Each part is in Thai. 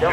Ja,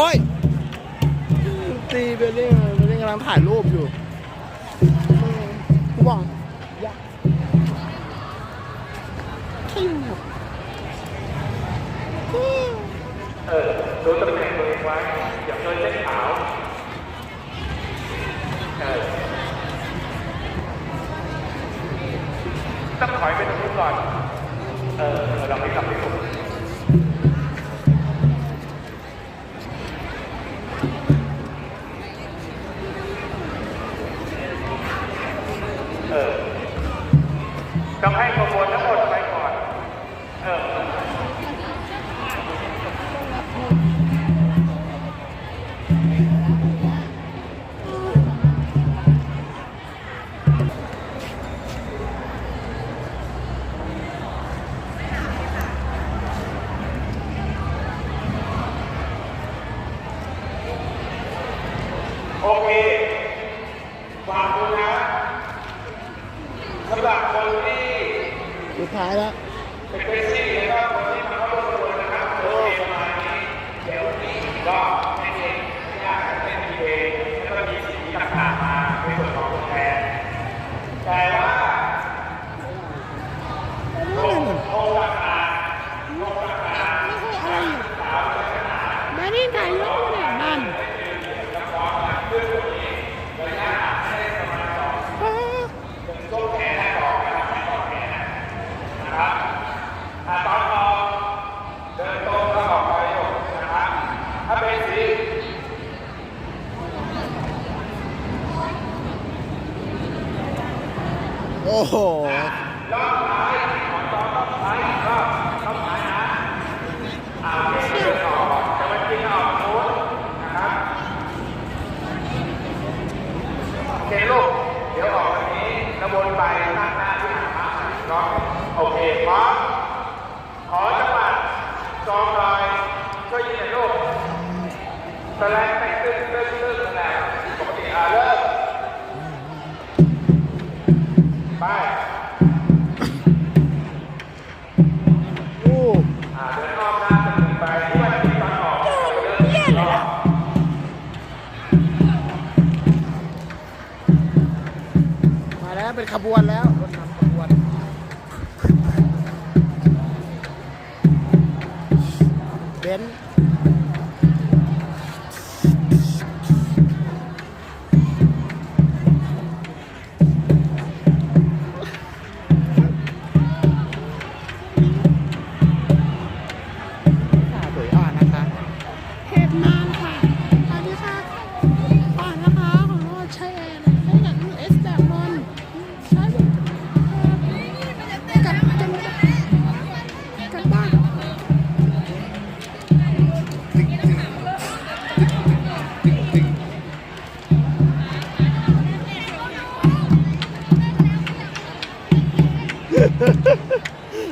อ้ยตีเบลลิงเบลลิงกำลังถ่ายรูปอยู่กูบอกทิ้งเออดูตำแหน่งตัเองไว้อย่าโดยนเส้นขาวเออต้องถอยไปตรงนู้นก่อน เออเราไม่กลับไปตรงนู้น เคลูก เดี๋ยวออกวันนี้ระวนไปตั้งหน้าที่หามาเนาะโอเคพร้อมขอจังหวะซองลอยช่วยยืนลูกสแลนด์ไปตึ้งตึ้งตึ้งนั่นแหละปกติอ่าเริ่ม ขบวนแล้ว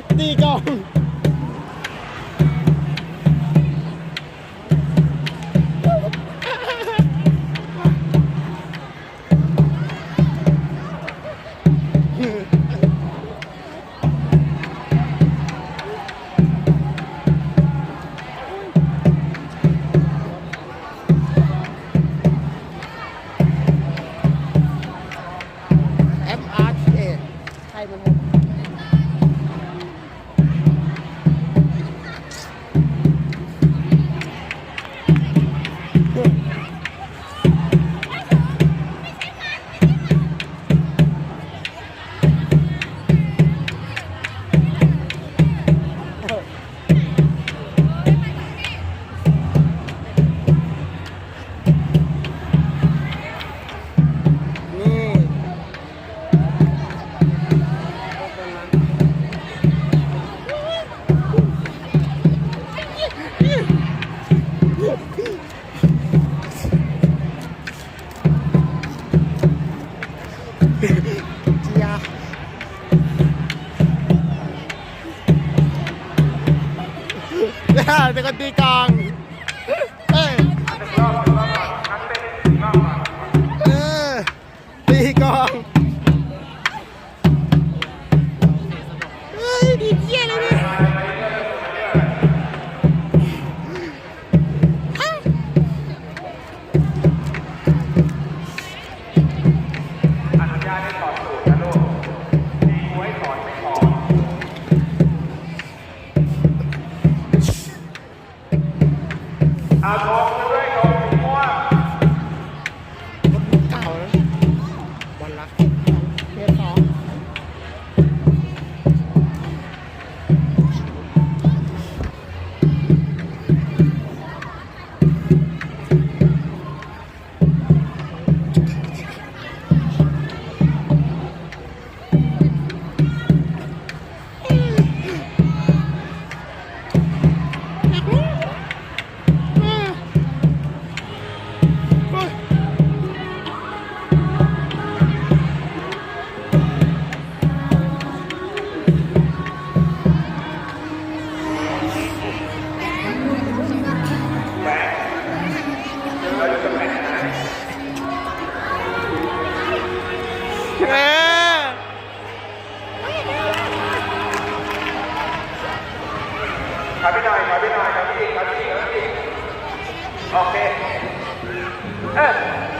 Hindi ikaw. เจียเด็กคนตีกลาง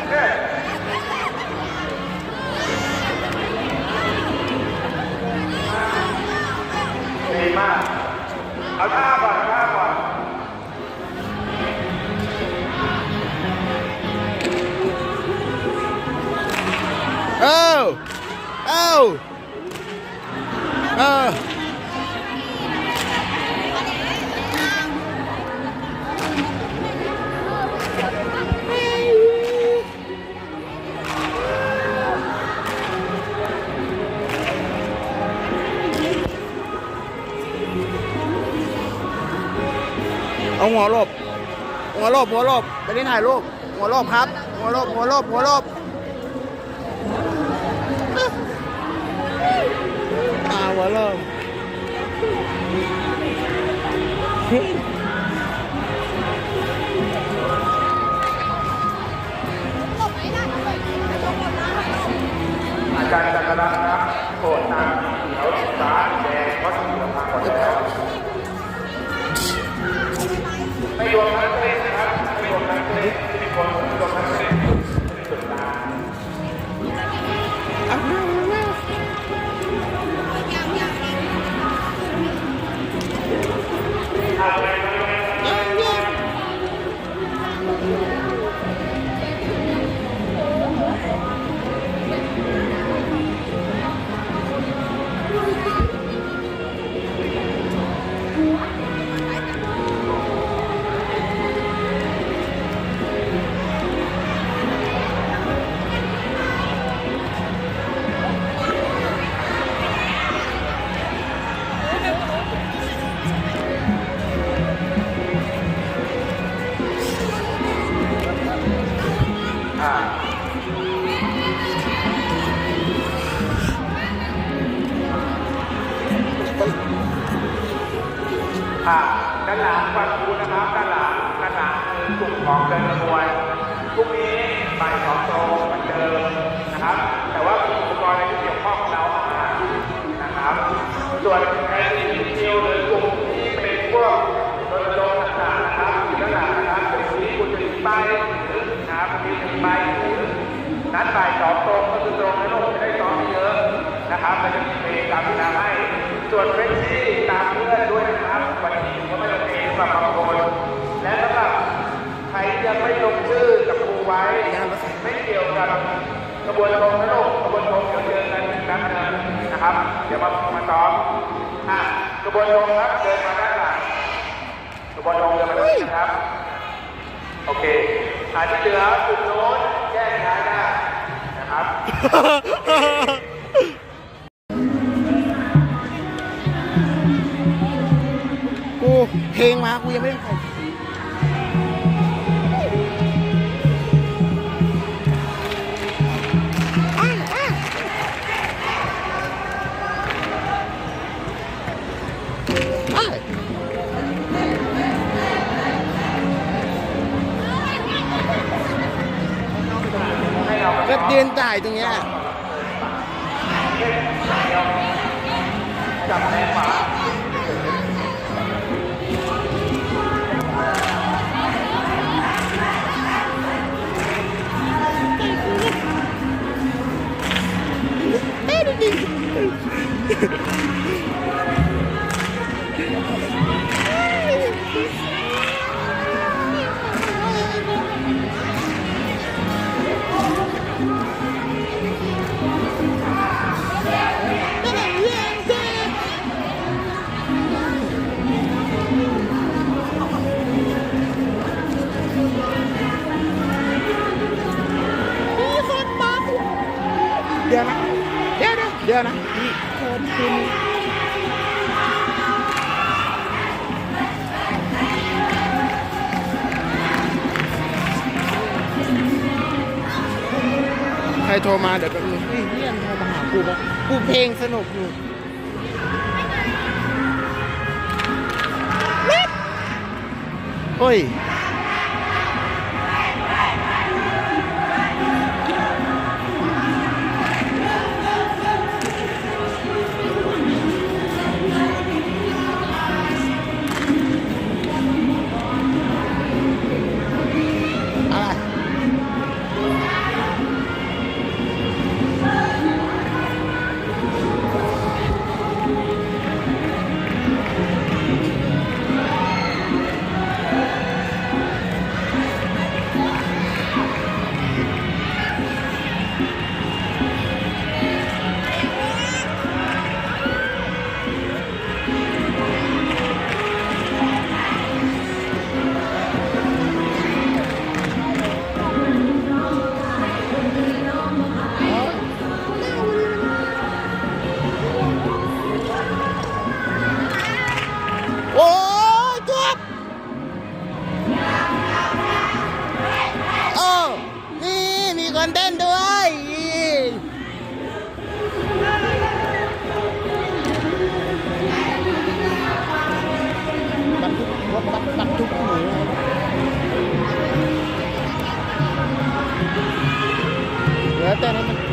เหัวหลบหัวหลบหัวหลบไปนี่ถ่ายรูปหัวหลบครับ หัวหลบหัวหลบหัวหลบ อ่าด้านหลังฟังคูนะครับด้านหลังด้านหลังกลุ่มของเดินขบวนพรุ่งนี้บ่ายสองโมงเหมือนเดิมนะครับ แต่ว่ามีอุปกรณ์อะไรที่เกี่ยวข้องเราเอามานะครับ ส่วนไอ้คิวหรือกลุ่มที่เป็นพวกรณรงค์ต่างๆนะครับอยู่ด้านหลังนะครับเป็นที่คุณจะถือป้ายนะครับมีถือป้ายนัดบ่ายสองตรงก็คือตรงนั้นลงจะได้ซ้อมเยอะนะครับมันจะมีเพลงตามเวลาให้ส่วนเฟรนชี่ตามเพื่อนด้วยนะครับวันนี้ผมก็ไม่ได้เพลงสำหรับบางคนและสำหรับใครที่ยังไม่ลงชื่อกับครูไว้ ไม่เกี่ยวกับ กระบวนการนะลูกกระบวนการเดี๋ยวเจอกันครั้งหนึงนะครับ เดี๋ยวมามาซ้อมอะกระบวนการครับเดินมาด้านหลังกระบวนการเดินมาด้านนี้นะครับ โอเคอันที่เหลือกลุ่มโน้นแยกย้ายได้นะครับกูเพลงมากูยังไม่ได้ถ่ ยืนจ่ายตรงเนี้ยจับแรงาเต้ดิ เดี๋ยวนะ เดี๋ยวนะเดี๋ยวนะขอบคุณใครโทรมาเดี๋ยวแป๊บนึงเฮ้ยเพื่อนโทรมาหากูบอกกูเพลงสนุกอยู่เฮ้ย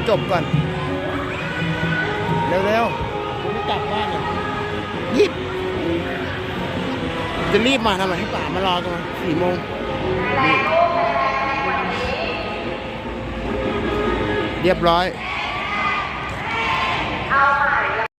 จบก่อน เร็วๆผมไม่กลับบ้านเนี่ยยิบจะรีบมาทำไมให้ป่ามารอกันมาสี่โมงเรียบร้อย